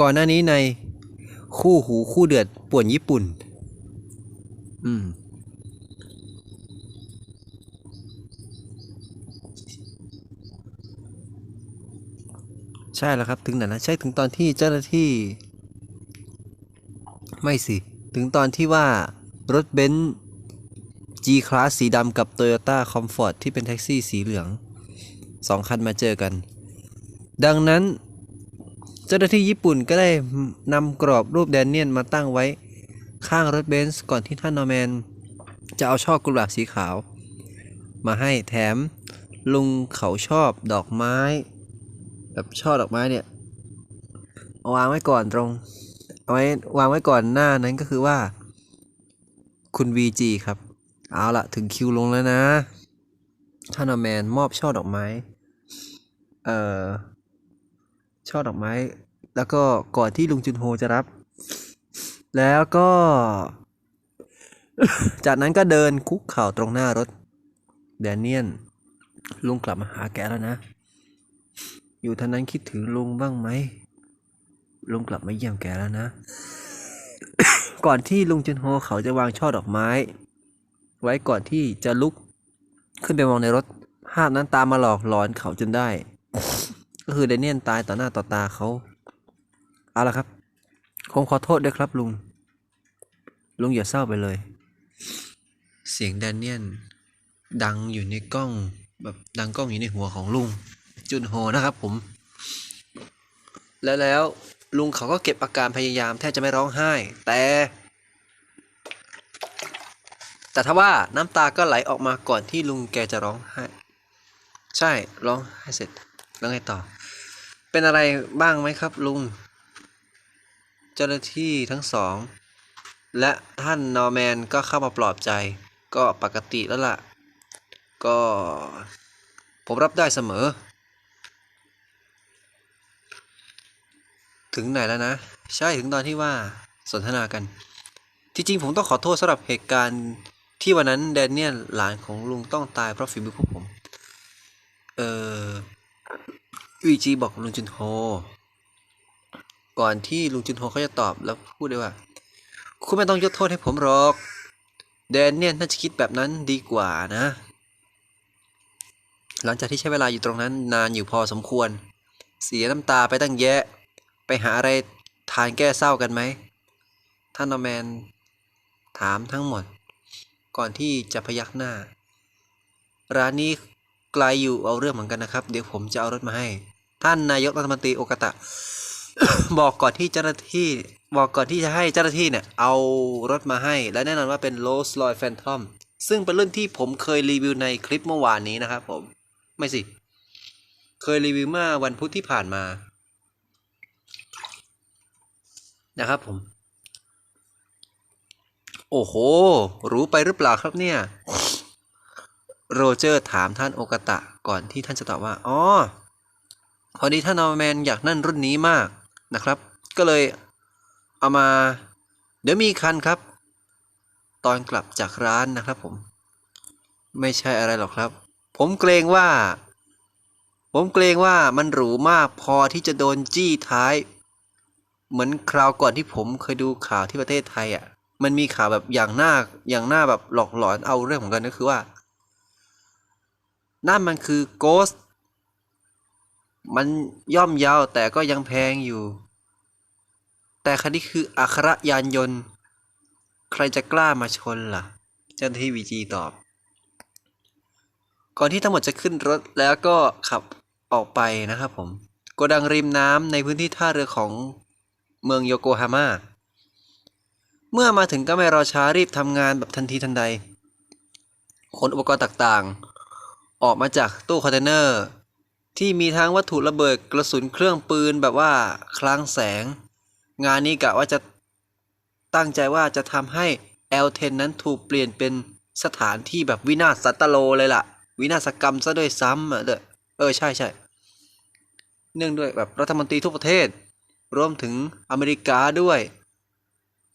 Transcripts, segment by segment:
ก่อนหน้านี้ในคู่หูคู่เดือดป่วนญี่ปุ่น อืม ใช่แล้วครับ ถึงไหนนะใช่ถึงตอนที่เจ้าหน้าที่ ไม่สิ ถึงตอนที่ว่ารถเบนซ์ G-Class สีดำกับ Toyota Comfort ที่เป็นแท็กซี่สีเหลืองสองคันมาเจอกัน ดังนั้น เจ้าหน้าที่ญี่ปุ่นก็ได้นำกรอบรูปแดนเนียนมาตั้งไว้ข้างรถเบนซ์ก่อนที่ท่านนอร์แมน จะเอาช่อกุหลาบสีขาว มาให้แถมลุงเขาชอบดอกไม้ แบบช่อดอกไม้เนี่ยาวางไว้ก่อนตรงเอาไว้วางไว้ก่อนหน้านั้นก็คือว่า คุณ VG ครับ เอาละถึงคิวลงแล้วนะท่านอแมนมอบช่อดอกไม้ เอ่อ ช่อดอกไม้ แล้วก็ก่อนที่ลุงจุนโฮจะรับ แล้วก็ จากนั้นก็เดินคุกเข่าตรงหน้ารถ แดเนียน ลุงกลับมาหาแกแล้วนะ อยู่ท่านั้นคิดถึงลุงบ้างไหม ลุงกลับมาเยี่ยมแกแล้วนะ ก่อนที่ลุงจุนโฮเขาจะวางช่อดอกไม้ ไว้ก่อนที่จะลุกขึ้นไปมองในรถ ภาพนั้นตามมาหลอกหลอนเขาจนได้ ก็คือเดนเนียนตายต่อหน้าต่อตาเขา เอาละครับ คงขอโทษด้วยครับลุง ลุงอย่าเศร้าไปเลย เสียงแดนเนียนดังอยู่ในกล้อง แบบดังกล้องอยู่ในหัวของลุง จุนโฮนะครับผม แล้วแล้วลุงเขาก็เก็บอาการพยายามแทบจะไม่ร้องไห้ แต่ แต่ถ้าว่าน้ำตาก็ไหลออกมาก่อนที่ลุงแกจะร้องไห้ ใช่ร้องไห้เสร็จแล้วไงต่อ เป็นอะไรบ้างไหมครับลุง เจ้าหน้าที่ทั้งสอง และท่านนอร์แมนก็เข้ามาปลอบใจ ก็ปกติแล้วล่ะ ก็ ผมรับได้เสมอ ถึงไหนแล้วนะ ใช่ถึงตอนที่ว่าสนทนากันที่จริงผมต้องขอโทษสำหรับเหตุการณ์ที่วันนั้นแดเนียลหลานของลุงต้องตายเพราะฝีมือพวกผม เออวีจีบอกลุงจุนโฮ ก่อนที่ลุงจุนโฮเขาจะตอบแล้วพูดได้ว่า คุณไม่ต้องยกโทษให้ผมหรอก แดนเนี่ยน่าจะคิดแบบนั้นดีกว่านะ หลังจากที่ใช้เวลาอยู่ตรงนั้นนานอยู่พอสมควร เสียน้ำตาไปตั้งแยะ ไปหาอะไรทานแก้เศร้ากันไหม ท่านอร์แมนถามทั้งหมด ก่อนที่จะพยักหน้า ร้านนี้ไกลอยู่เอาเรื่องเหมือนกันนะครับ เดี๋ยวผมจะเอารถมาให้ ท่านนายกรัฐมนตรีโอกาตะ บอกก่อนที่เจ้าหน้าที่บอกก่อนที่จะให้เจ้าหน้าที่เนี่ยเอารถมาให้ และแน่นอนว่าเป็น Rolls Royce Phantom ซึ่งเป็นรุ่นที่ผมเคยรีวิวในคลิปเมื่อวานนี้นะครับผม ไม่สิ เคยรีวิวเมื่อวันพุธที่ผ่านมา นะครับผม โอ้โห รู้ไปหรือเปล่าครับเนี่ย โรเจอร์ถามท่านโอกาตะก่อนที่ท่านจะตอบว่า อ๋อ พอดีท่านนอร์แมนอยากนั่นรุ่นนี้มาก นะครับ ก็เลยเอามาเดี๋ยวมีคันครับ ตอนกลับจากร้านนะครับผม ไม่ใช่อะไรหรอกครับ ผมเกรงว่า ผมเกรงว่ามันหรูมากพอที่จะโดนจี้ท้าย เหมือนคราวก่อนที่ผมเคยดูข่าวที่ประเทศไทยอะ มันมีข่าวแบบอย่างหน้าอย่างหน้าแบบหลอกหลอนเอาเรื่องเหมือนกันก็คือว่านั่นมันคือโกส มันย่อมยาวแต่ก็ยังแพงอยู่ แต่คันนี้คืออัครยานยนต์ ใครจะกล้ามาชนล่ะ เจ้าหน้าที่วีจีตอบ ก่อนที่ทั้งหมดจะขึ้นรถแล้วก็ขับออกไปนะครับผมโกดังริมน้ำในพื้นที่ท่าเรือของเมืองโยโกฮาม่า เมื่อมาถึงก็ไม่รอช้ารีบทำงานแบบทันทีทันใด ขนอุปกรณ์ต่างๆ ออกมาจากตู้คอนเทนเนอร์ ที่มีทั้งวัตถุระเบิดกระสุนเครื่องปืนแบบว่าคลังแสง งานนี้กะว่าจะตั้งใจว่าจะทำให้ L10 นั้นถูกเปลี่ยนเป็นสถานที่แบบวินาศสัตโลเลยล่ะ วินาศกรรมซะด้วยซ้ำอะเด้อเออใช่ใช่เนื่องด้วยแบบรัฐมนตรีทุกประเทศ รวมถึงอเมริกาด้วย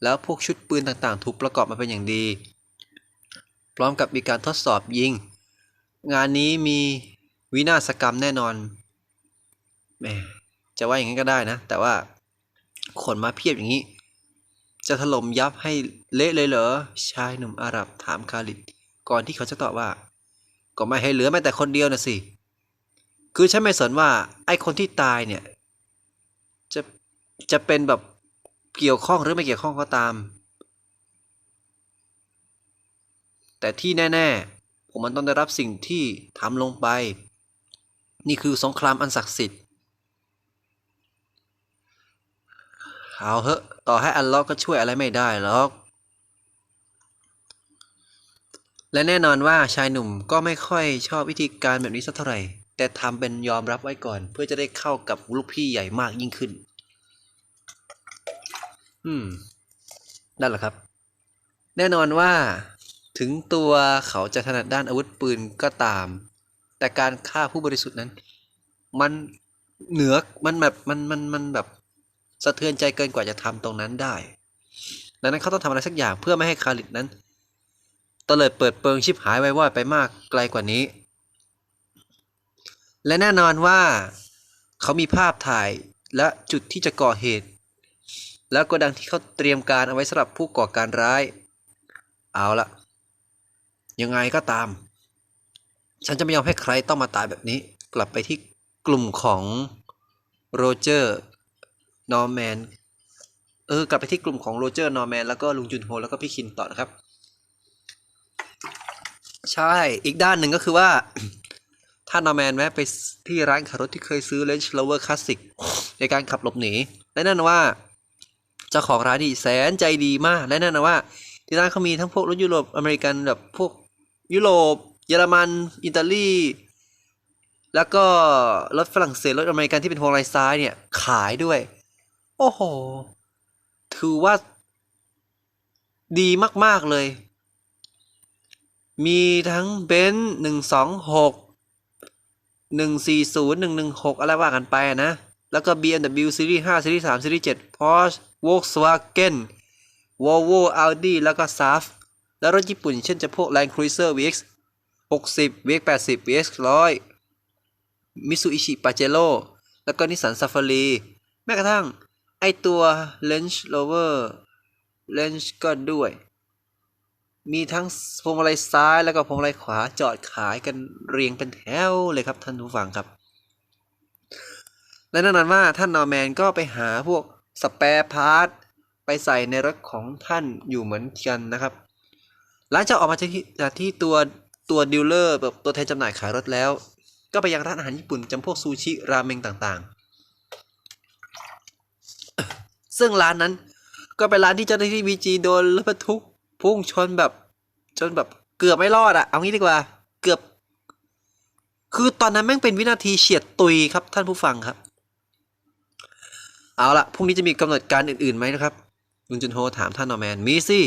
แล้วพวกชุดปืนต่างๆ ถูกประกอบมาเป็นอย่างดี พร้อมกับมีการทดสอบยิง งานนี้มีวินาศกรรมแน่นอนแหมจะว่าอย่างนั้นก็ได้นะ แต่ว่า ขนมาเพียบอย่างนี้ จะถล่มยับให้เละเลยเหรอ ชายหนุ่มอาหรับถามคาลิดก่อนที่เขาจะตอบว่า ก็ไม่ให้เหลือแม้แต่คนเดียวนะสิ คือฉันไม่สนว่าไอ้คนที่ตายเนี่ย จะจะเป็นแบบเกี่ยวข้องหรือไม่เกี่ยวข้องก็ตาม แต่ที่แน่ ๆ ผมมันต้องได้รับสิ่งที่ทำลงไป นี่คือสงครามอันศักดิ์สิทธิ์ เอาเหอะต่อให้อัลลอฮ์ก็ช่วยอะไรไม่ได้หรอก และแน่นอนว่าชายหนุ่มก็ไม่ค่อยชอบวิธีการแบบนี้สักเท่าไหร่ แต่ทำเป็นยอมรับไว้ก่อน เพื่อจะได้เข้ากับลูกพี่ใหญ่มากยิ่งขึ้น อืม นั่นแหละครับ แน่นอนว่าถึงตัวเขาจะถนัดด้านอาวุธปืนก็ตาม แต่การฆ่าผู้บริสุทธิ์นั้น มันเหนือมันแบบมันมันมันแบบ สะเทือนใจเกินกว่าจะทำตรงนั้นได้ ดังนั้นเขาต้องทำอะไรสักอย่างเพื่อไม่ให้คาลิดนั้นตเลิดเปิดเปิงชิบหายไว้วอดไปมากไกลกว่านี้ และแน่นอนว่าเขามีภาพถ่ายและจุดที่จะก่อเหตุ แล้วก็ดังที่เขาเตรียมการเอาไว้สำหรับผู้ก่อการร้าย เอาละยังไงก็ตาม ฉันจะไม่ยอมให้ใครต้องมาตายแบบนี้ กลับไปที่กลุ่มของโรเจอร์ นอร์แมนเออกลับไปที่กลุ่มของโรเจอร์นอร์แมนแล้วก็ลุงจุนโฮแล้วก็พี่คินต่อนะครับ ใช่อีกด้านหนึ่งก็คือว่า ถ้านอร์แมนแวะไปที่ร้านขับรถที่เคยซื้อ Range Rover Classic ในการขับหลบหนีและนั่นว่าเจ้าของร้านนี่แสนใจดีมาก และนั่นนว่า ที่ร้านเขามีทั้งพวกรถยุโรปอเมริกันแบบพวกยุโรปเยอรมัน อิตาลีแล้วก็รถฝรั่งเศสรถอเมริกันที่เป็นพวงมาลัยซ้ายเนี่ยขายด้วย โอ้โห ถือว่า ดีมาก ๆ เลย มีทั้งเบนซ์หนึ่งสองหกหนึ่งสี่ศูนย์หนึ่งหนึ่งหกอะไรว่ากันไปนะ แล้วก็ BMW ซีรีส์5ซีรีส์3ซีรีส์7 Porsche Volkswagen Volvo Audi แล้วก็ SAF แล้วรถญี่ปุ่นเช่นจะพวก Land Cruiser VX 60 VX 80 VX 100 Mitsubishi Pajero แล้วก็ Nissan Safari แม้กระทั่ง ไอตัว Range Rover Range ก็ด้วย มีทั้งพวงมาลัยซ้ายแล้วก็พวงมาลัยขวาจอดขายกันเรียงเป็นแถวเลยครับท่านผู้ฟังครับ และแน่นอนว่าท่านนอร์แมนก็ไปหาพวกสเปร์พาร์ทไปใส่ในรถของท่านอยู่เหมือนกันนะครับ หลังจากออกมาจากที่จากที่ตัวตัวดีลเลอร์แบบตัวแทนจำหน่ายขายรถแล้ว ก็ไปยังร้านอาหารญี่ปุ่นจำพวกซูชิราเมงต่างๆ ซึ่งร้านนั้น ก็เป็นร้านที่เจ้าหน้าที่บีจีโดนรถบรรทุกพุ่งชนแบบ จนแบบเกือบไม่รอดอะเอางี้ดีกว่า เกือบ คือตอนนั้นแม่งเป็นวินาทีเฉียดตุยครับท่านผู้ฟังครับ เอาละพรุ่งนี้จะมีกำหนดการอื่นๆไหมนะครับลุงจุนโฮถามท่านนอร์แมนมีสิ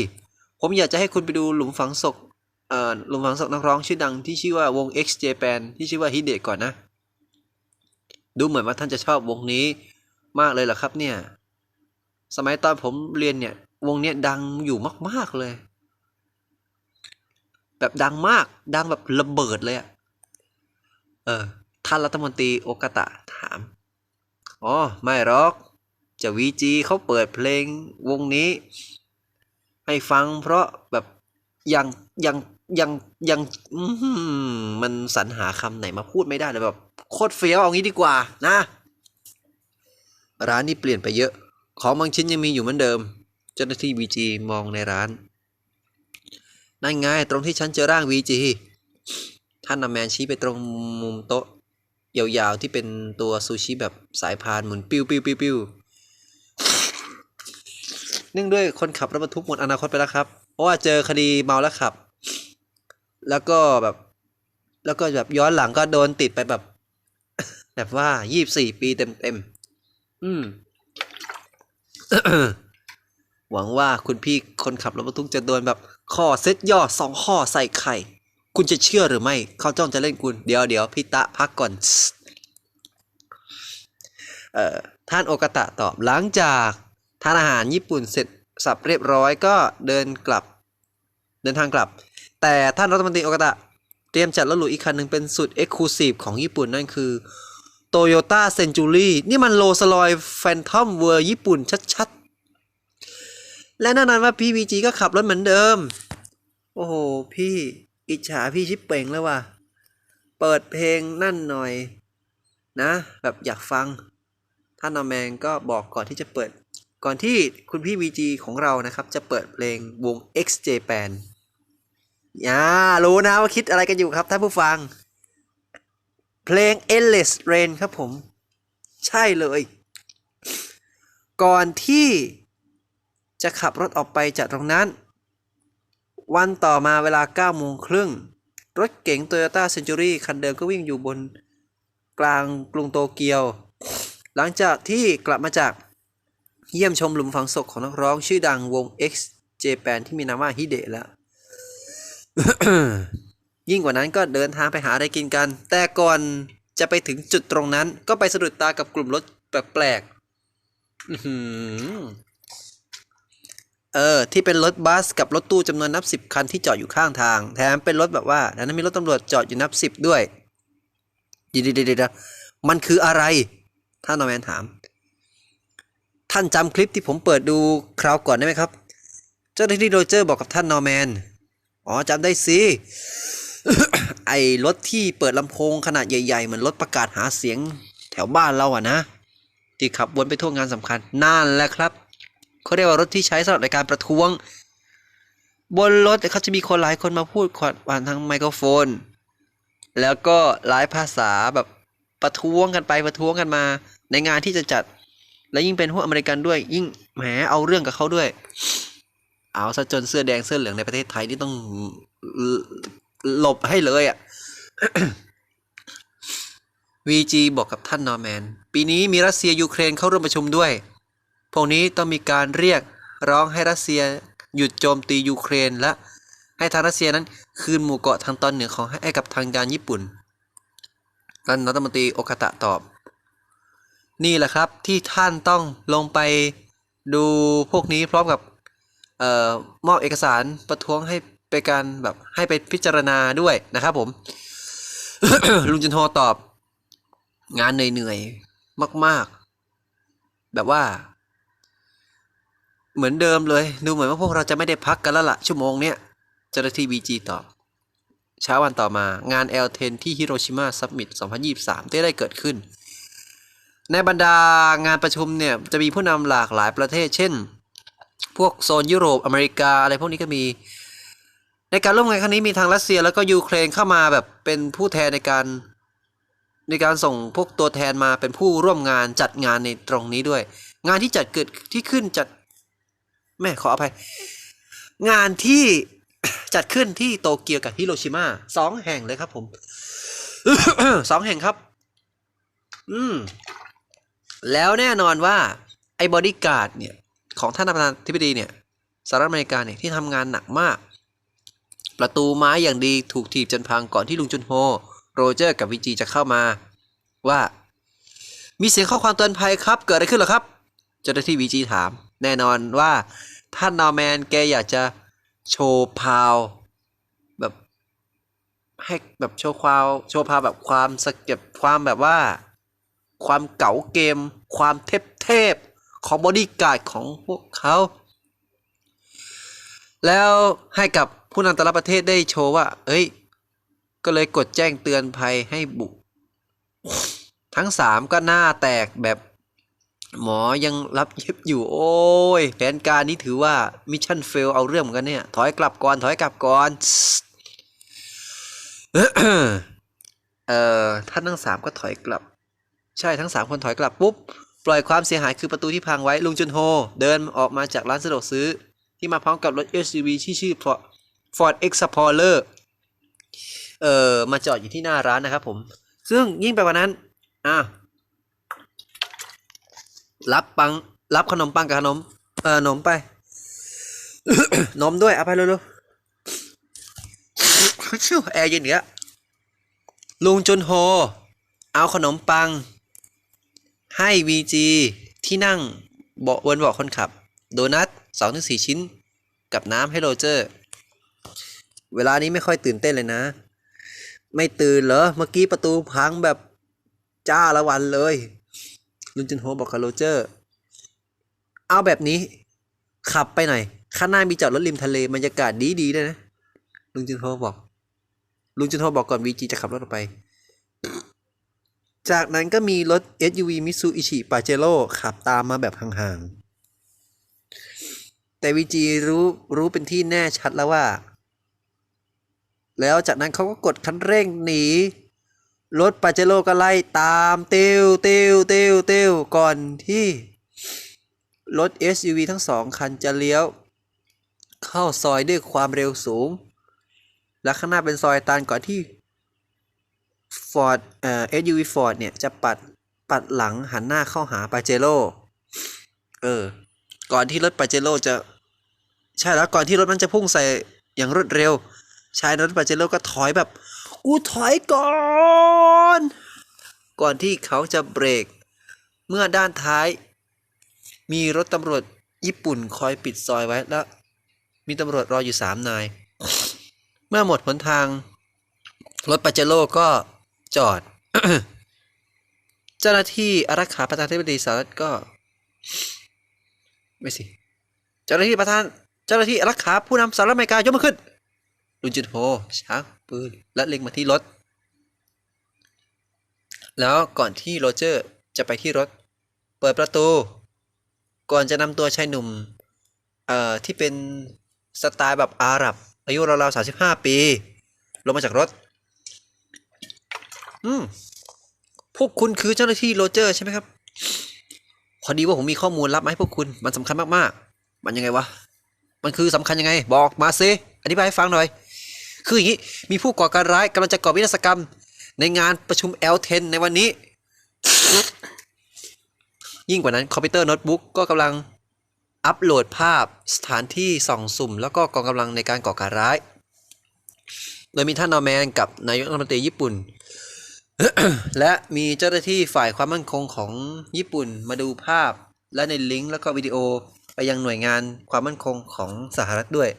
ผมอยากจะให้คุณไปดูหลุมฝังศพเอ่อหลุมฝังศพนักร้องชื่อดังที่ชื่อว่าวง X Japan ที่ชื่อว่าฮิเดะก่อนนะ ดูเหมือนว่าท่านจะชอบวงนี้มากเลยเหรอครับเนี่ย สมัยตอนผมเรียนเนี่ย วงเนี้ยดังอยู่มาก ๆ เลย แบบดังมาก ดังแบบระเบิดเลยอะเออ ท่านรัฐมนตรีโอกาตะถาม อ๋อ ไม่หรอก จะวีจีเขาเปิดเพลงวงนี้ ให้ฟังเพราะแบบยังยังยังยังมันสรรหาคำไหนมาพูดไม่ได้เลยแบบ โคตรเฟี้ยวเอางี้ดีกว่านะ ร้านนี้เปลี่ยนไปเยอะ ของบางชิ้นยังมีอยู่เหมือนเดิม เจ้าหน้าที่วีจีมองในร้าน นั่นไงตรงที่ฉันเจอร่างวีจีท่านนำแมนชี้ไปตรงมุมโต๊ะ ยาวๆที่เป็นตัวซูชิแบบสายพานหมุนปิ้วปิ้วปิ้วปิ้วเนื่องด้วยคนขับรถบรรทุกหมดอนาคตไปแล้วครับ เพราะว่าเจอคดีเมาแล้วขับ แล้วก็แบบ แล้วก็แบบย้อนหลังก็โดนติดไปแบบ แบบว่ายี่บสี่ปีเต็มเต็มอืม หวังว่าคุณพี่คนขับรถบรรทุกจะโดนแบบข้อเซ็ตย่อสองข้อใส่ไข่ คุณจะเชื่อหรือไม่เขาจ้องจะเล่นคุณเดี๋ยวเดี๋ยวพี่ตะพักก่อน เอ่อท่านโอกาตะตอบหลังจากทานอาหารญี่ปุ่นเสร็จสับเรียบร้อยก็เดินกลับ เดินทางกลับ แต่ท่านรัฐมนตรีโอกาตะเตรียมจัดรถหรูอีกคันหนึ่งเป็นสุดเอ็กซ์คลูซีฟของญี่ปุ่นนั่นคือ โตโยต้าเซนจูรี่นี่มันโรสลอยแฟนทอมเวอร์ญี่ปุ่นชัดๆ และแน่นอนว่าพี่วีจีก็ขับรถเหมือนเดิม โอ้โห พี่อิจฉาพี่ชิปเป่งเลยว่ะ เปิดเพลงนั่นหน่อย นะ แบบอยากฟัง ท่านนอร์แมนก็บอกก่อนที่จะเปิด ก่อนที่คุณพี่วีจีของเรานะครับ จะเปิดเพลงวง X Japan อย่ารู้นะว่าคิดอะไรกันอยู่ครับท่านผู้ฟัง เพลง Endless Rain ครับผม ใช่เลย ก่อนที่จะขับรถออกไปจากตรงนั้น วันต่อมาเวลา9โมงครึ่ง รถเก๋ง Toyota Century คันเดิมก็วิ่งอยู่บนกลางกรุงโตเกียว หลังจากที่กลับมาจากเยี่ยมชมหลุมฝังศพของนักร้องชื่อดังวง X Japan ที่มีนามว่าฮิเดะแล้ว ยิ่งกว่านั้นก็เดินทางไปหาอะไรกินกัน แต่ก่อนจะไปถึงจุดตรงนั้น ก็ไปสะดุดตากับกลุ่มรถแปลกๆเออ ที่เป็นรถบัสกับรถตู้จำนวนนับสิบคันที่จอดอยู่ข้างทาง แถมเป็นรถแบบว่าแถมนั้นมีรถตำรวจจอดอยู่นับสิบด้วยดี๋ยวๆๆๆมันคืออะไรท่านนอร์แมนถาม ท่านจำคลิปที่ผมเปิดดูคราวก่อนได้ไหมครับ เจ้าหน้าที่โรเจอร์บอกกับท่านนอร์แมน อ๋อจำได้สิ ไอ้รถที่เปิดลำโพงขนาดใหญ่ๆ เหมือนรถประกาศหาเสียงแถวบ้านเราอะนะ ที่ขับวนไปทั่วงานสำคัญนั่นแหละครับเขาเรียกว่ารถที่ใช้สำหรับในการประท้วง บนรถเขาจะมีคนหลายคนมาพูดผ่านทางไมโครโฟน แล้วก็หลายภาษาแบบประท้วงกันไปประท้วงกันมา ในงานที่จะจัด และยิ่งเป็นพวกอเมริกันด้วย ยิ่งแหมเอาเรื่องกับเขาด้วย เอาซะจนเสื้อแดงเสื้อเหลืองในประเทศไทยนี่ต้อง หลบให้เลยอะ VG บอกกับท่านนอร์แมน ปีนี้มีรัสเซียยูเครนเข้าร่วมประชุมด้วย พวกนี้ต้องมีการเรียกร้องให้รัสเซียหยุดโจมตียูเครนและ ให้ทางรัสเซียนั้นคืนหมู่เกาะทางตอนเหนือของให้กับทางการญี่ปุ่นท่านรัฐมนตรีโอคาตะตอบ นี่แหละครับที่ท่านต้องลงไปดูพวกนี้พร้อมกับออมอบเอกสารประท้วงให้ ไปการแบบให้ไปพิจารณาด้วยนะครับผม ลุงจุนโฮตอบ งานเหนื่อยๆ มาก ๆ แบบว่า เหมือนเดิมเลย ดูเหมือนว่าพวกเราจะไม่ได้พักกันแล้วละ่ะ ชั่วโมงเนี้ยเจ้าหน้าที่บีจีตอบเช้าวันต่อมางาน L10 ที่ฮิโรชิมาซัมมิต 2023 ได้ได้เกิดขึ้น ในบรรดางานประชุมเนี่ย จะมีผู้นำหลากหลายประเทศ เช่น พวกโซนยุโรปอเมริกา อะไรพวกนี้ก็มี ในการร่วมงานครั้งนี้มีทางรัสเซียแล้วก็ยูเครนเข้ามาแบบเป็นผู้แทนในการ ในการส่งพวกตัวแทนมาเป็นผู้ร่วมงานจัดงานในตรงนี้ด้วย งานที่จัดเกิดที่ขึ้นจัดแม่ขออภัย งานที่จัดขึ้นที่โตเกียวกับฮิโรชิมาสองแห่งเลยครับผมสองแห่งครับ อืม แล้วแน่นอนว่า ไอ้บอดี้การ์ดเนี่ย ของท่านประธานาธิบดีเนี่ยสหรัฐอเมริกาเนี่ยที่ทำงานหนักมาก ประตูไม้อย่างดีถูกถีบจนพังก่อนที่ลุงจุนโฮ โรเจอร์กับวีจีจะเข้ามา ว่า มีเสียงข้อความเตือนภัยครับ เกิดอะไรขึ้นหรอครับ เจ้าหน้าที่วีจีถาม แน่นอนว่า ท่านนอร์แมนแกอยากจะโชว์พาว แบบ ให้แบบโชว์ความโชว์พาวแบบความสเก็บความแบบว่า ความเก๋าเกม ความเทพเทพของบอดี้การ์ดของพวกเขา แล้วให้กับ ผู้นำแต่ละประเทศได้โชว์ว่า เอ้ย ก็เลยกดแจ้งเตือนภัยให้บุก ทั้งสามก็หน้าแตกแบบ หมอยังรับเย็บอยู่โอ้ย แผนการนี้ถือว่ามิชชั่นเฟลเอาเรื่องเหมือนกันเนี่ย ถอยกลับก่อน ถอยกลับก่อนเอ่อท่านทั้งสามก็ถอยกลับ ใช่ทั้งสามคนถอยกลับปุ๊บปล่อยความเสียหายคือประตูที่พังไว้ลุงจุนโฮ เดินออกมาจากร้านสะดวกซื้อ ที่มาพร้อมกับรถ SUV ที่ชื่อ Ford Explorer เอ่อมาจอดอยู่ที่หน้าร้านนะครับผม ซึ่งยิ่งไปกว่านั้น อะ รับปัง รับขนมปังกับขนม เอ่อนมไป นมด้วยเอาไปเร็วๆชิวแอร์เย็นเหนือลุงจุนโฮ เอาขนมปัง ให้วีจีที่นั่งเบาะบนเบาะคนขับ โดนัทสองถึงสี่ชิ้น กับน้ำให้โรเจอร์ เวลานี้ไม่ค่อยตื่นเต้นเลยนะ ไม่ตื่นเหรอ เมื่อกี้ประตูพังแบบจ้าละวันเลย ลุงจุนโฮบอกกับโรเจอร์ เอาแบบนี้ ขับไปหน่อย ข้างหน้ามีจอดรถริมทะเลบรรยากาศดีดีๆด้วยนะ ลุงจุนโฮบอก ลุงจุนโฮบอกก่อนวีจีจะขับรถออกไป จากนั้นก็มีรถ SUV Mitsubishi Pajero ขับตามมาแบบห่างๆ แต่วีจีรู้รู้เป็นที่แน่ชัดแล้วว่า แล้วจากนั้นเขาก็กดคันเร่งหนี รถปาเจโร่ก็ไล่ตามเตีวเตีวเตีวเตีวก่อนที่ รถ SUV ทั้งสองคันจะเลี้ยว เข้าซอยด้วยความเร็วสูง และข้างหน้าเป็นซอยตันก่อนที่ Ford เอ่อ SUV Ford เนี่ยจะปัดปัดหลังหันหน้าเข้าหาปาเจโร่เออ ก่อนที่รถปาเจโร่จะ ใช่แล้วก่อนที่รถมันจะพุ่งใส่อย่างรวดเร็ว ชายรถปาเจโร่ก็ถอยแบบ กูถอยก่อน ก่อนที่เขาจะเบรก เมื่อด้านท้าย มีรถตำรวจญี่ปุ่นคอยปิดซอยไว้แล้ว มีตำรวจรออยู่สามนาย เมื่อหมดหนทาง รถปาเจโร่ก็จอด เจ้าหน้าที่อารักขาประธานธิบดีสหรัฐก็ ไม่สิ เจ้าหน้าที่ประธาน เจ้าหน้าที่อารักขาผู้นำสหรัฐอเมริกายกมือขึ้น ลุนจุนโฮชักปืนและเล็งมาที่รถ แล้วก่อนที่โรเจอร์จะไปที่รถ เปิดประตู ก่อนจะนำตัวชายหนุ่ม เอ่อ ที่เป็นสไตล์แบบอาหรับ อายุราวๆสามสิบห้าปี ลงมาจากรถ อืม พวกคุณคือเจ้าหน้าที่โรเจอร์ใช่ไหมครับ พอดีว่าผมมีข้อมูลลับมาให้พวกคุณ มันสำคัญมากๆ มันยังไงวะ มันคือสำคัญยังไง บอกมาสิ อธิบายให้ฟังหน่อย คืออย่างนี้มีผู้ก่อการร้ายกำลังจะก่อวินาศกรรม ในงานประชุม L10 ในวันนี้ ยิ่งกว่านั้นคอมพิวเตอร์โน้ตบุ๊กก็กำลังอัปโหลดภาพสถานที่ส่องสุ่ม แล้วก็กองกำลังในการก่อการร้าย โดยมีท่านนอร์แมนกับนายกรัฐมนตรีญี่ปุ่น และมีเจ้าหน้าที่ฝ่ายความมั่นคงของญี่ปุ่นมาดูภาพ และในลิงก์แล้วก็วิดีโอไปยังหน่วยงานความมั่นคงของสหรัฐด้วย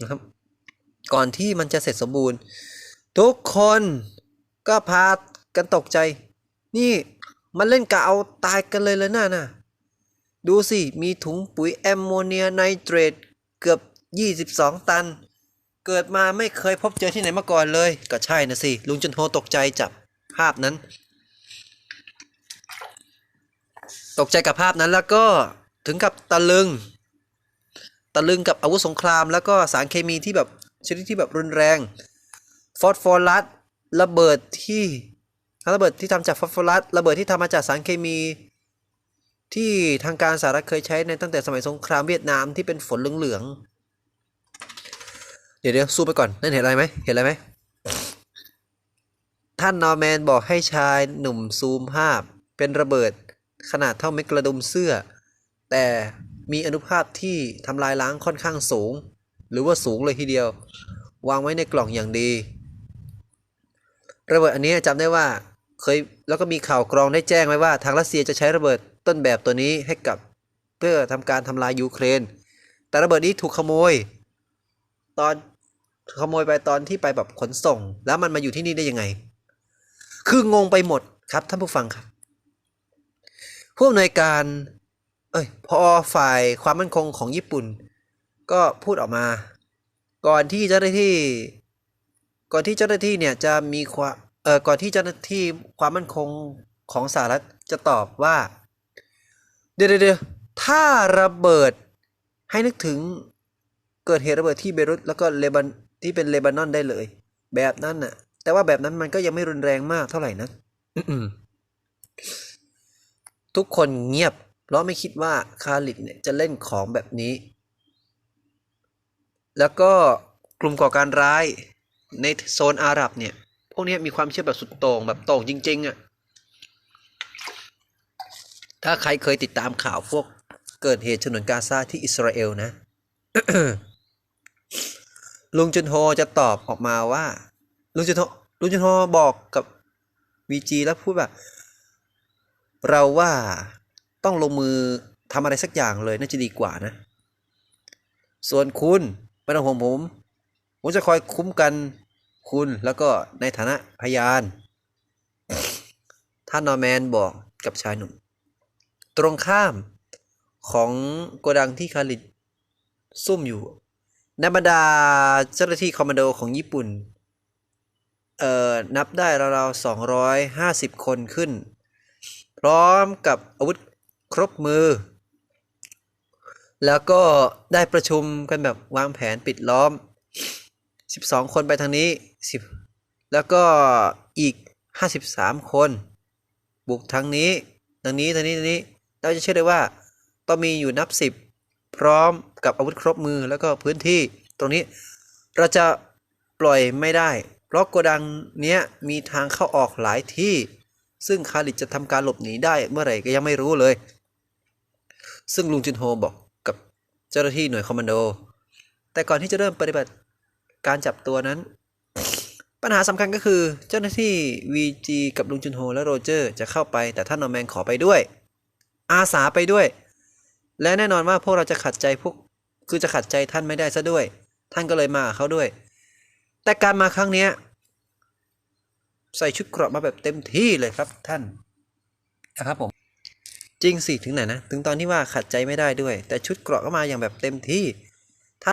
นะครับ ก่อนที่มันจะเสร็จสมบูรณ์ ทุกคนก็พากันตกใจ นี่มันเล่นกะเอาตายกันเลยเลยน่ะน่ะดูสิ มีถุงปุ๋ยแอมโมเนียไนเตรตเกือบ 22 ตัน เกิดมาไม่เคยพบเจอที่ไหนมาก่อนเลย ก็ใช่นะสิ ลุงจุนโฮตกใจจับภาพนั้น ตกใจกับภาพนั้นแล้วก็ถึงกับตะลึง ตะลึงกับอาวุธสงคราม แล้วก็สารเคมีที่แบบชนิดที่แบบรุนแรง ฟอสฟอรัสระเบิดที่ระเบิดที่ทำจากฟอสฟอรัสระเบิดที่ทำมาจากสารเคมี ที่ทางการสหรัฐเคยใช้ในตั้งแต่สมัยสงครามเวียดนามที่เป็นฝนเหลืองๆเดี๋ยวเดี๋ยวซูมไปก่อนนั่นเห็นอะไรไหมเห็นอะไรไหมท่านนอร์แมนบอกให้ชายหนุ่มซูมภาพเป็นระเบิดขนาดเท่าเม็ดกระดุมเสื้อ แต่ มีอนุภาพที่ทำลายล้างค่อนข้างสูง หรือว่าสูงเลยทีเดียว วางไว้ในกล่องอย่างดี ระเบิดอันนี้จำได้ว่าเคยแล้วก็มีข่าวกรองได้แจ้งไว้ว่าทางรัสเซียจะใช้ระเบิดต้นแบบตัวนี้ให้กับเพื่อทำการทำลายยูเครน แต่ระเบิดนี้ถูกขโมย ตอนขโมยไปตอนที่ไปแบบขนส่ง แล้วมันมาอยู่ที่นี่ได้ยังไง คืองงไปหมดครับท่านผู้ฟังครับผู้อำนวยการ เอ้ยพอฝ่ายความมั่นคงของญี่ปุ่น ก็พูดออกมา ก่อนที่เจ้าหน้าที่ ก่อนที่เจ้าหน้าที่เนี่ยจะมีความเอ่อก่อนที่เจ้าหน้าที่ความมั่นคงของสหรัฐจะตอบว่าเดี๋ยวเดี๋ยวเดี๋ยวถ้าระเบิดให้นึกถึงเกิดเหตุระเบิดที่เบรุตแล้วก็เลบันที่เป็นเลบานอนได้เลย แบบนั้นน่ะ แต่ว่าแบบนั้นมันก็ยังไม่รุนแรงมากเท่าไหร่นะอืมทุกคนเงียบ เพราะไม่คิดว่าคาลิดเนี่ยจะเล่นของแบบนี้ แล้วก็กลุ่มก่อการร้ายในโซนอาหรับเนี่ย พวกนี้มีความเชื่อแบบสุดโต่งแบบโต่งจริงๆอะ่ะ ถ้าใครเคยติดตามข่าวพวกเกิดเหตุฉนวนกาซาที่อิสราเอลนะ ลุงจุนโฮจะตอบออกมาว่า ลุงจุนโฮลุงจุนโฮบอกกับวีจีแล้วพูดแบบ เราว่า ต้องลงมือทำอะไรสักอย่างเลยน่าจะดีกว่านะ ส่วนคุณไม่ต้องห่วงผม ผมจะคอยคุ้มกันคุณแล้วก็ในฐานะพยาน ท่านนอร์แมนบอกกับชายหนุ่ม ตรงข้ามของโกดังที่คาริดซุ่มอยู่ในบรรดาเจ้าหน้าที่คอมมานโดของญี่ปุ่น เอ่อ นับได้ราวๆสองร้อยห้าสิบคนขึ้น พร้อมกับอาวุธ ครบมือ แล้วก็ได้ประชุมกันแบบวางแผนปิดล้อม 12 คนไปทางนี้ 10 แล้วก็อีก 53 คน บุกทางนี้ทางนี้ทางนี้ทางนี้ เราจะเชื่อได้ว่าต้องมีอยู่นับ 10 พร้อมกับอาวุธครบมือแล้วก็พื้นที่ตรงนี้เราจะปล่อยไม่ได้ เพราะโกดังเนี้ยมีทางเข้าออกหลายที่ ซึ่งคาริดจะทำการหลบหนีได้เมื่อไหร่ก็ยังไม่รู้เลย ซึ่งลุงจุนโฮบอกกับเจ้าหน้าที่หน่วยคอมมานโด แต่ก่อนที่จะเริ่มปฏิบัติการจับตัวนั้น ปัญหาสำคัญก็คือเจ้าหน้าที่ VG กับลุงจุนโฮและโรเจอร์จะเข้าไป แต่ท่านนอแมนขอไปด้วย อาสาไปด้วย และแน่นอนว่าพวกเราจะขัดใจพวกคือจะขัดใจท่านไม่ได้ซะด้วย ท่านก็เลยมาเขาด้วย แต่การมาครั้งนี้ใส่ชุดเกราะมาแบบเต็มที่เลยครับท่านนะครับผม จริงสิถึงไหนนะ ถึงตอนที่ว่าขัดใจไม่ได้ด้วย แต่ชุดเกราะก็มาอย่างแบบเต็มที่